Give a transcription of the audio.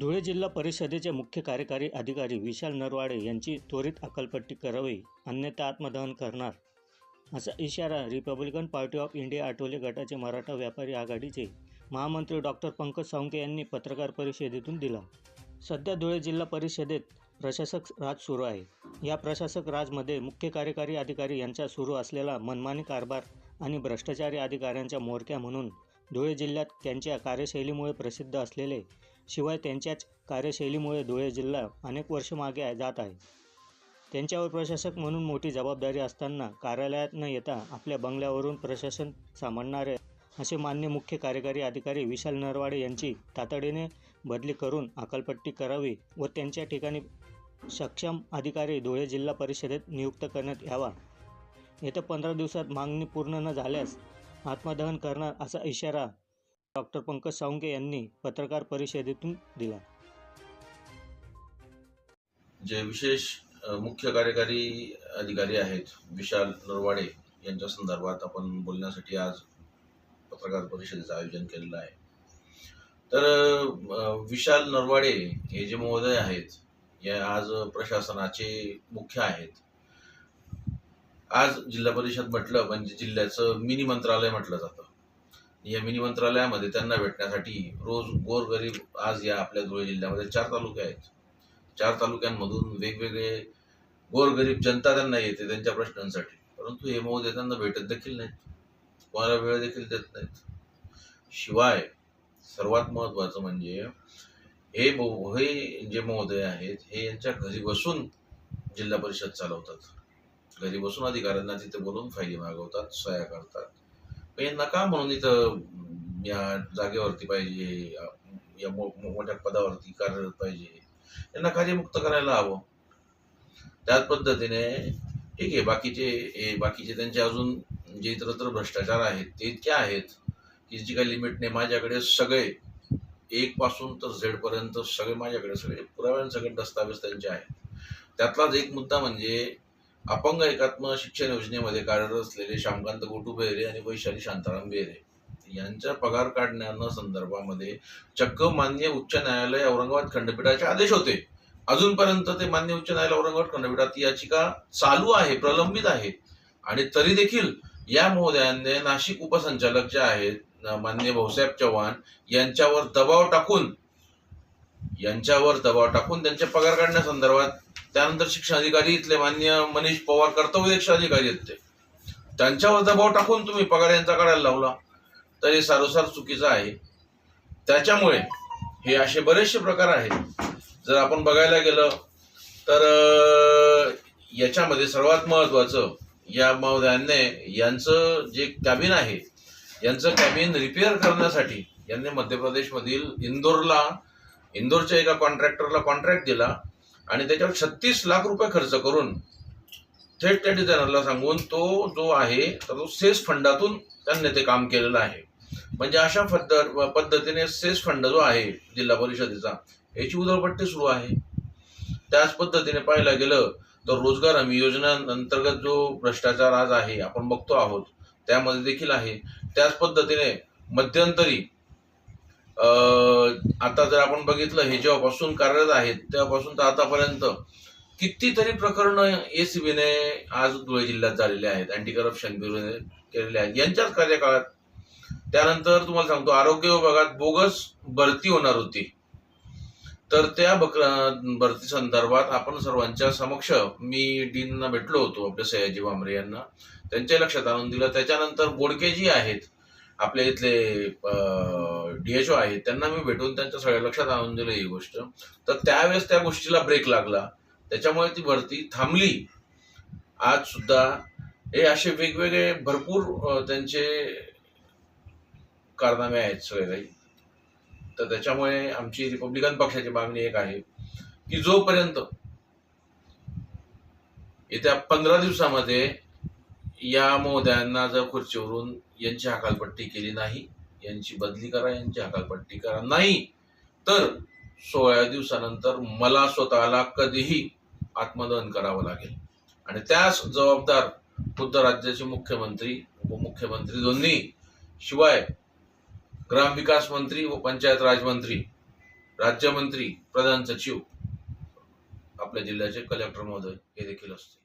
धुळे जिल्हा परिषदेचे मुख्य कार्यकारी अधिकारी विशाल नरवाडे यांची त्वरित अकलपट्टी करावी अन्यथा आत्मदहन करणार. असा इशारा Republican Party of India Athawale गटाचे मराठा व्यापारी आघाडीचे महामंत्री डॉक्टर पंकज सावंके यांनी पत्रकार परिषदेतून दिला. सध्या धुळे जिल्हा परिषदेत प्रशासक राज सुरू आहे. या प्रशासक राजमध्ये मुख्य कार्यकारी अधिकारी यांचा सुरू असलेला मनमानी कारभार आणि भ्रष्टाचारी अधिकाऱ्यांच्या मोरक्या म्हणून धुळे जिल्ह्यात त्यांच्या कार्यशैलीमुळे प्रसिद्ध असलेले शिवाय त्यांच्याच कार्यशैलीमुळे धुळे जिल्हा अनेक वर्ष मागे जात आहे. त्यांच्यावर प्रशासक म्हणून मोठी जबाबदारी असताना कार्यालयात न येता आपल्या बंगल्यावरून प्रशासन सांभाळणारे असे मान्य मुख्य कार्यकारी अधिकारी विशाल नरवाडे यांची तातडीने बदली करून अकलपट्टी करावी व त्यांच्या ठिकाणी सक्षम अधिकारी धुळे जिल्हा परिषदेत नियुक्त करण्यात यावा. येत्या पंधरा दिवसात मागणी पूर्ण न झाल्यास आत्मदहन करणार असा इशारा डॉक्टर पंकज सावंके यांनी पत्रकार परिषदेतून दिला. जे विशेष मुख्य कार्यकारी अधिकारी आहेत विशाल नरवाडे यांच्या संदर्भात आपण बोलण्यासाठी आज पत्रकार परिषदेचं आयोजन केलेलं आहे. तर विशाल नरवाडे हे जे महोदय आहेत हे आज प्रशासनाचे मुख्य आहेत. आज जिल्हा परिषद म्हटलं म्हणजे जिल्ह्याचं मिनी मंत्रालय म्हटलं जातं. या मिनी मंत्रालयामध्ये त्यांना भेटण्यासाठी रोज गोरगरीब आज या आपल्या धुळे जिल्ह्यामध्ये चार तालुके आहेत. चार तालुक्यांमधून वेगवेगळे गोरगरीब जनता त्यांना येते त्यांच्या प्रश्नांसाठी. परंतु हे महोदय त्यांना भेटत देखील नाहीत. कोणाला वेळ देखील देत नाहीत. शिवाय सर्वात महत्वाचं म्हणजे हे मो- हे जे महोदय आहेत हे यांच्या घरी बसून जिल्हा परिषद चालवतात. घरी बसून अधिकाऱ्यांना तिथे बोलून फायली मागवतात सह्या करतात. म्हणजे नका म्हणून इथं या जागेवरती पाहिजे या- मो- मोठ्या पदावरती कार्यरत पाहिजे. यांना कार्यमुक्त करायला हवं. त्याच पद्धतीने ठीक आहे बाकीचे हे बाकीचे त्यांचे अजून जे इतरत्र भ्रष्टाचार आहेत ते इतके आहेत की जी काही लिमिट नाही. माझ्याकडे सगळे एक पासून तर झेड पर्यंत सगळे माझ्याकडे सगळे पुराव्याने सगळे दस्तावेज त्यांचे आहेत. त्यातलाच एक मुद्दा म्हणजे अपंग एकात्म शिक्षण योजनेमध्ये कार्यरत असलेले श्यामकांत गोटू बेहरे आणि वैशाली शांताराम बेहरे यांच्या पगार काढण्याना संदर्भामध्ये चक्क मान्य उच्च न्यायालय औरंगाबाद खंडपीठाचे आदेश होते. अजूनपर्यंत ते मान्य उच्च न्यायालय औरंगाबाद खंडपीठात याचिका चालू आहे प्रलंबित आहे. आणि तरी देखील या महोदयांनी नाशिक उपसंचालक जे आहेत मान्य भाऊसाहेब चव्हाण यांच्यावर दबाव टाकून यांच्यावर दबाव टाकून त्यांचे पगार काढण्यासंदर्भात त्यानंतर शिक्षण अधिकारी इथले मान्य मनीष पवार कर्तव्य अधिकारी आहेत ते त्यांच्यावर दबाव टाकून तुम्ही पगार यांचा काढायला लावला. तर हे सारोसार चुकीचं आहे. त्याच्यामुळे हे असे बरेचसे प्रकार आहेत. जर आपण बघायला गेलं तर याच्यामध्ये सर्वात महत्वाचं या महोदयांनी यांचं जे कॅबिन आहे यांचं कॅबिन रिपेअर करण्यासाठी यांनी मध्य प्रदेशमधील इंदोरला इंदोरच्या एका कॉन्ट्रॅक्टरला कॉन्ट्रॅक्ट दिला आणि त्याच्यावर छत्तीस लाख रुपये खर्च करून थेट त्या डिझायनरला सांगून तो जो आहे तर तो सेस फंडातून त्यांनी ते काम केलेलं आहे. म्हणजे अशा पद्ध पद्धतीने सेस फंड जो आहे जिल्हा परिषदेचा याची उधळपट्टी सुरू आहे. त्याच पद्धतीने पाहायला गेलं तर रोजगार हमी योजना अंतर्गत जो भ्रष्टाचार आज आहे आपण बघतो आहोत त्यामध्ये देखील आहे. त्याच पद्धतीने मध्यंतरी आता जर आपण बघितलं हे जेव्हापासून कार्यरत आहेत तेव्हापासून तर आतापर्यंत कितीतरी प्रकरणं एसीबीने आज धुळे जिल्ह्यात झालेले आहेत अँटी करप्शन ब्युरोने केलेले आहेत. यांच्याच कार्यकाळात. त्यानंतर तुम्हाला सांगतो आरोग्य विभागात बोगस भरती होणार होती. तर त्या बक भरती संदर्भात आपण सर्वांच्या समक्ष मी डीनना भेटलो होतो आपल्या सयाजी भामरे यांना. त्यांच्या लक्षात आणून दिलं. त्याच्यानंतर बोडके जी आहेत आपल्या इथले डीएचओ आहेत त्यांना मी भेटून त्यांच्या सगळ्या लक्षात आणून दिलं ही गोष्ट. तर त्यावेळेस त्या गोष्टीला ब्रेक लागला. त्याच्यामुळे ती भरती थांबली. आज सुद्धा हे असे वेगवेगळे भरपूर त्यांचे कारनामे आहेत सगळे. काही तर त्याच्यामुळे आमची रिपब्लिकन पक्षाची मागणी एक आहे की जोपर्यंत येत्या पंधरा दिवसामध्ये या महोदयांना जर खुर्चीवरून यांची हकालपट्टी केली नाही यांची बदली करा यांची हकालपट्टी करा. नाही तर सोळा दिवसानंतर मला स्वतःला कधीही आत्मदहन करावं लागेल. आणि त्यास जबाबदार खुद्द राज्याचे मुख्यमंत्री उपमुख्यमंत्री दोन्ही शिवाय ग्रामविकास मंत्री व पंचायत राजमंत्री राज्यमंत्री प्रधान सचिव आपल्या जिल्ह्याचे कलेक्टर महोदय हे देखील असते